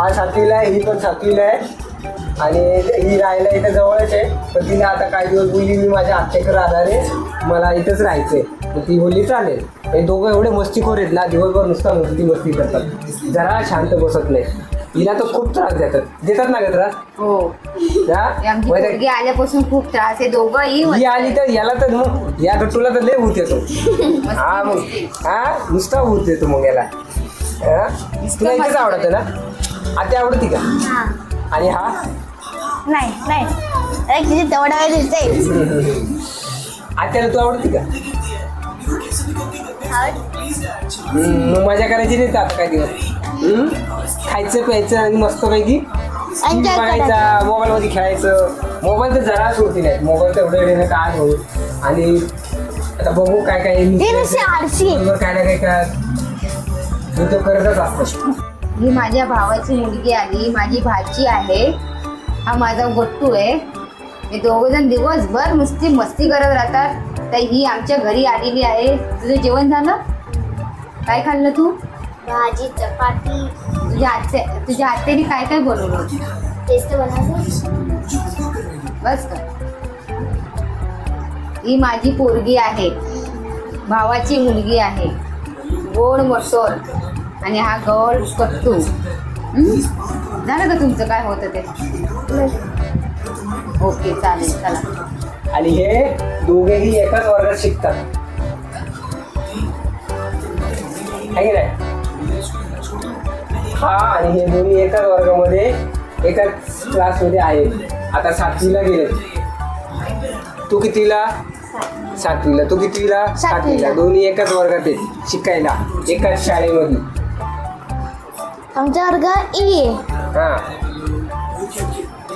हा सातवीला आहे ही पण सातवीला आहे. आणि ही राहायला इथं जवळच आहे. पण तिला आता काही दिवस बोलली मी माझ्या आत्याकडे राहणार आहे मला इथंच राहायचंय. तर ती बोलली चालेल. हे दोघं एवढे मस्तीखोर आहेत ना दिवसभर नुसता नुसती मस्ती करतात. जरा शांत बसत नाही. हिला तर खूप त्रास देतात. देतात ना ग त्रास? हो. हा? आमची आल्यापासून खूप त्रास आहे दोघंही ही आली तर याला तर मग या गट्टूला तर लय भूत येतो. हा मग. हा? नुसता भूत येतो मग याला. हा? तुला इथेच आवडतं ना? आता आवडती का? आणि हा? नाही नाही. ऍक्च्युली तेवढा वेळ दिसते आत्याला तू आवडती का? हम्म, मग मजा करायची नाही आता काही दिवस? हम्म? खायचं प्यायचं आणि मस्तपैकी Enjoy बघायचा मोबाईल मध्ये खेळायचं. मोबाईल तर जरा सोडती नाही. मोबाईल तर एवढं येणं काय होईल आणि आता बघू काय काय हे नुसते काय ना काय काय करतच असतो ही माझ्या भावाची मुलगी आली माझी भाची आहे. हा माझा गोट्टू आहे. हे दोघं जण दिवसभर नुसती मस्ती करत राहतात. तर ही आमच्या घरी आलेली आहे. तुझं जेवण झालं? काय खाल्लं तू? भाजी चपाती. तुझ्या आत्या तुझ्या आत्याने काय काय बनवलं? तेच तर बस का ही माझी पोरगी आहे. भावाची मुलगी आहे. गोड मसोर आणि हा गौड कट्टू. हं? झालं का तुमचं? काय होतं ते? ओके चालेल चला. आणि हे दोघेही एकाच वर्गात शिकतात. है की नाही? हा आणि हे दोन्ही एकाच वर्गामध्ये एकाच क्लासमध्ये आहेत. आता सातवीला गेले. तू कितीला? सातवीला. तू कितीला? सातवीला. दोन्ही एकाच वर्गात आहेत शिकायला. एकाच शाळेमध्ये. आमच्या वर्ग ई. आहे हा.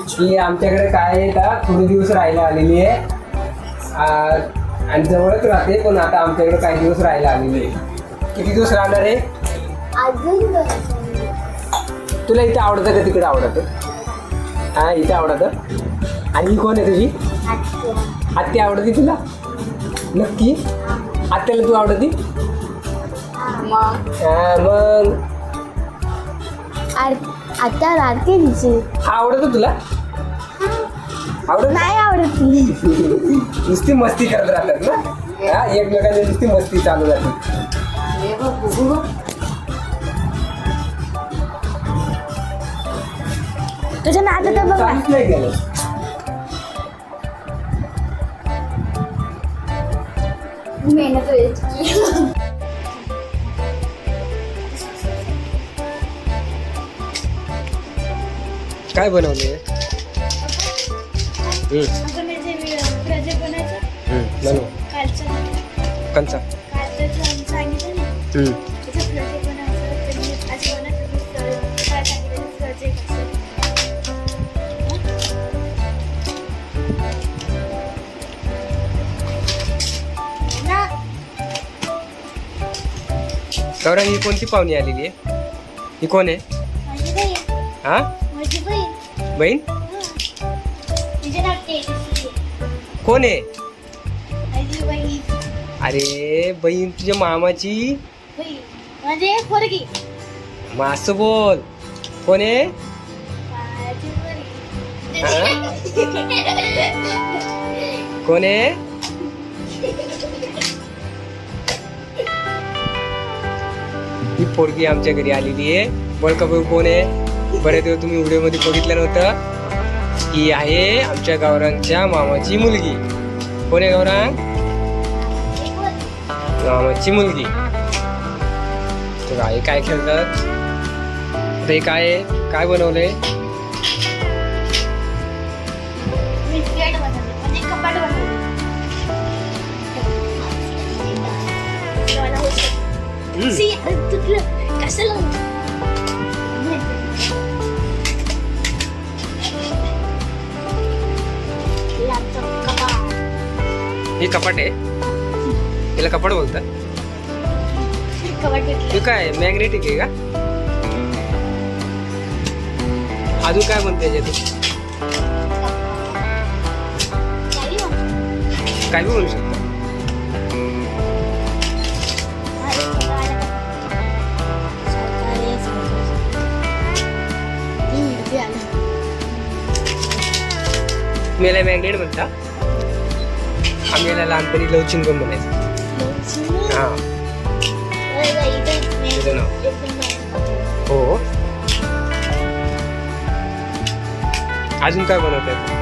ही आमच्याकडे काय आहे का? थोडे दिवस राहायला आलेली आहे. आ, आणि जवळच राहते पण आता आमच्याकडे काही दिवस राहायला आलेली आहे. किती दिवस राहणार आहे? अजून तुला इथे आवडतं का तिकडे आवडतं? हा इथे आवडतं? आणि ही कोण आहे तुझी? आत्ती आवडती तुला? नक्की? आत्याला तू आवडती? मग? हा, मग? आता राहते तिची हा आवडतो तुला? आवडत? नाही आवडत ती. नुसती मस्ती करत राहतात ना? हा एकमेकांची नुसती मस्ती चालू राहते. तुझ्या नातं तर बघ. ना. काहीच नाही केलं. मेहनत होईल प्रोजेक्ट असं ना गौरव ही कोणती पाहुणी आलेली आहे? ही कोण आहे? हा? बहीण. कोण आहे? अरे बहीण तुझ्या मामाची? असं बोल. कोण आहे? कोण आहे? ही पोरगी आमच्या घरी आलेली आहे. भाऊ कोण आहे? बऱ्याच वेळ तुम्ही व्हिडिओमध्ये बघितलं नव्हतं. ही आहे आमच्या गावरांच्या मामाची मुलगी. कोण आहे गावरांग मामाची मुलगी. तर आई काय खेळतात? ते काय आहे? काय बनवलंय? मी हे कपाट आहे. याला कपाट बोलतात. भेटलं हे काय मॅग्नेटिक आहे का? अजून काय म्हणते याच्यात? काही म्हणतो. काय बी म्हणू शकतो. याला मॅग्नेट म्हणता आम्ही याला लहानपणी लवचिंग पण म्हणायचं. हा. नाव? हो. अजून काय बनवत आहे